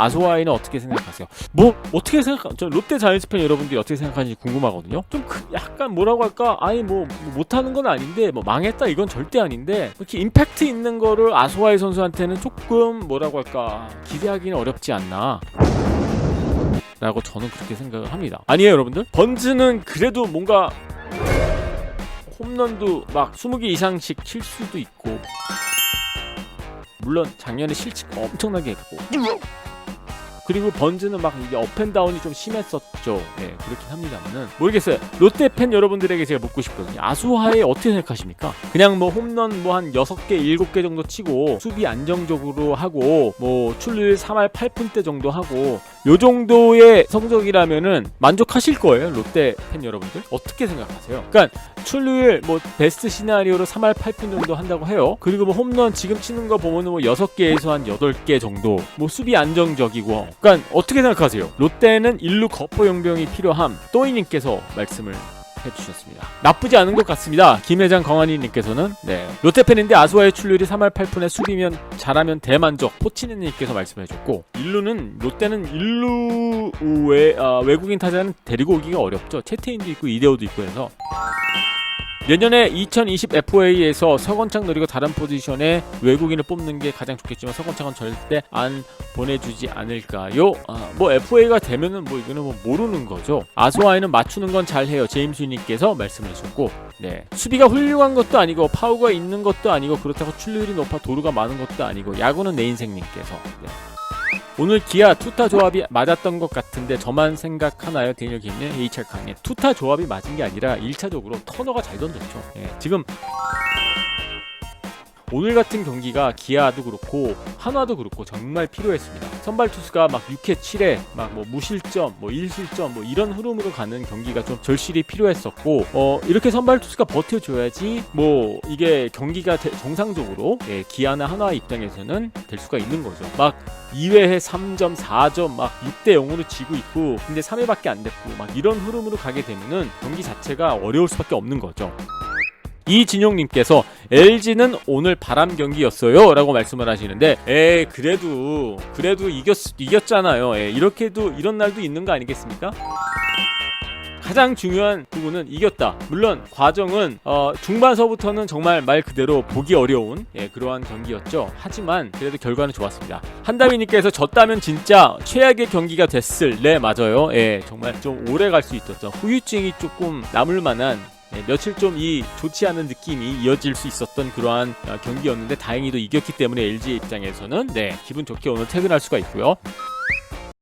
아소아이는 어떻게 생각하세요? 뭐 어떻게 생각? 저 롯데 자이언츠 팬 여러분들이 어떻게 생각하는지 궁금하거든요. 좀 그- 약간 뭐라고 할까? 아니 뭐, 뭐 못하는 건 아닌데 뭐 망했다 이건 절대 아닌데 이렇게 임팩트 있는 거를 아소아이 선수한테는 조금 뭐라고 할까 기대하기는 어렵지 않나. 라고 저는 그렇게 생각을 합니다. 아니에요, 여러분들? 번즈는 그래도 뭔가 홈런도 막 20개 이상씩 칠 수도 있고 물론 작년에 실책 엄청나게 했고 그리고 번즈는 막 이게 업앤다운이 좀 심했었죠. 네, 그렇긴 합니다만은 모르겠어요. 롯데 팬 여러분들에게 제가 묻고 싶거든요. 아수하에 어떻게 생각하십니까? 그냥 뭐 홈런 뭐 한 6개, 7개 정도 치고 수비 안정적으로 하고 뭐 출루율 3할 8푼대 정도 하고 요 정도의 성적이라면은 만족하실 거예요. 롯데 팬 여러분들. 어떻게 생각하세요? 그러니까 출루율 뭐 베스트 시나리오로 3할 8푼 정도 한다고 해요. 그리고 뭐 홈런 지금 치는 거 보면은 뭐 6개에서 한 8개 정도. 뭐 수비 안정적이고. 그러니까 어떻게 생각하세요? 롯데는 일루 거포 용병이 필요함. 또이님께서 말씀을 해주셨습니다. 나쁘지 않은 것 같습니다. 김회장 강환희님께서는 네 롯데 팬인데 아수아의 출루율이 3할 8푼에 수비면 잘하면 대만족. 포치네님께서 말씀해줬고 일루는 롯데는 일루 외 아, 외국인 타자는 데리고 오기가 어렵죠. 채태인도 있고 이대호도 있고 해서 내년에 2020 FA에서 서건창 노리고 다른 포지션에 외국인을 뽑는 게 가장 좋겠지만 서건창은 절대 안 보내주지 않을까요? 아, 뭐 FA가 되면은 뭐 이거는 뭐 모르는 거죠. 아소아이는 맞추는 건 잘해요. 제임스님께서 말씀해 주셨고, 네 수비가 훌륭한 것도 아니고 파워가 있는 것도 아니고 그렇다고 출루율이 높아 도루가 많은 것도 아니고 야구는 내 인생님께서. 네. 오늘 기아 투타 조합이 맞았던 것 같은데 저만 생각하나요? 데니얼 김님, HR 강님. 투타 조합이 맞은 게 아니라 1차적으로 터너가 잘 던졌죠. 예, 지금 오늘 같은 경기가 기아도 그렇고 한화도 그렇고 정말 필요했습니다. 선발 투수가 막 6회 7회 막 뭐 무실점, 뭐 1실점 뭐 이런 흐름으로 가는 경기가 좀 절실히 필요했었고 어 이렇게 선발 투수가 버텨줘야지 뭐 이게 경기가 대- 정상적으로 예, 기아나 한화 입장에서는 될 수가 있는 거죠. 막 2회에 3점, 4점 막 6대 0으로 지고 있고 근데 3회밖에 안 됐고 막 이런 흐름으로 가게 되면은 경기 자체가 어려울 수밖에 없는 거죠. 이진용님께서 LG는 오늘 바람 경기였어요 라고 말씀을 하시는데 에 그래도 그래도 이겼 이겼잖아요. 에, 이렇게도 이런 날도 있는 거 아니겠습니까? 가장 중요한 부분은 이겼다. 물론 과정은 어, 중반서부터는 정말 말 그대로 보기 어려운 예, 그러한 경기였죠. 하지만 그래도 결과는 좋았습니다. 한다미님께서 졌다면 진짜 최악의 경기가 됐을. 네 맞아요. 예, 정말 좀 오래 갈 수 있었죠. 후유증이 조금 남을 만한 네, 며칠 좀 이 좋지 않은 느낌이 이어질 수 있었던 그러한 어, 경기였는데 다행히도 이겼기 때문에 LG 입장에서는 네 기분 좋게 오늘 퇴근할 수가 있고요.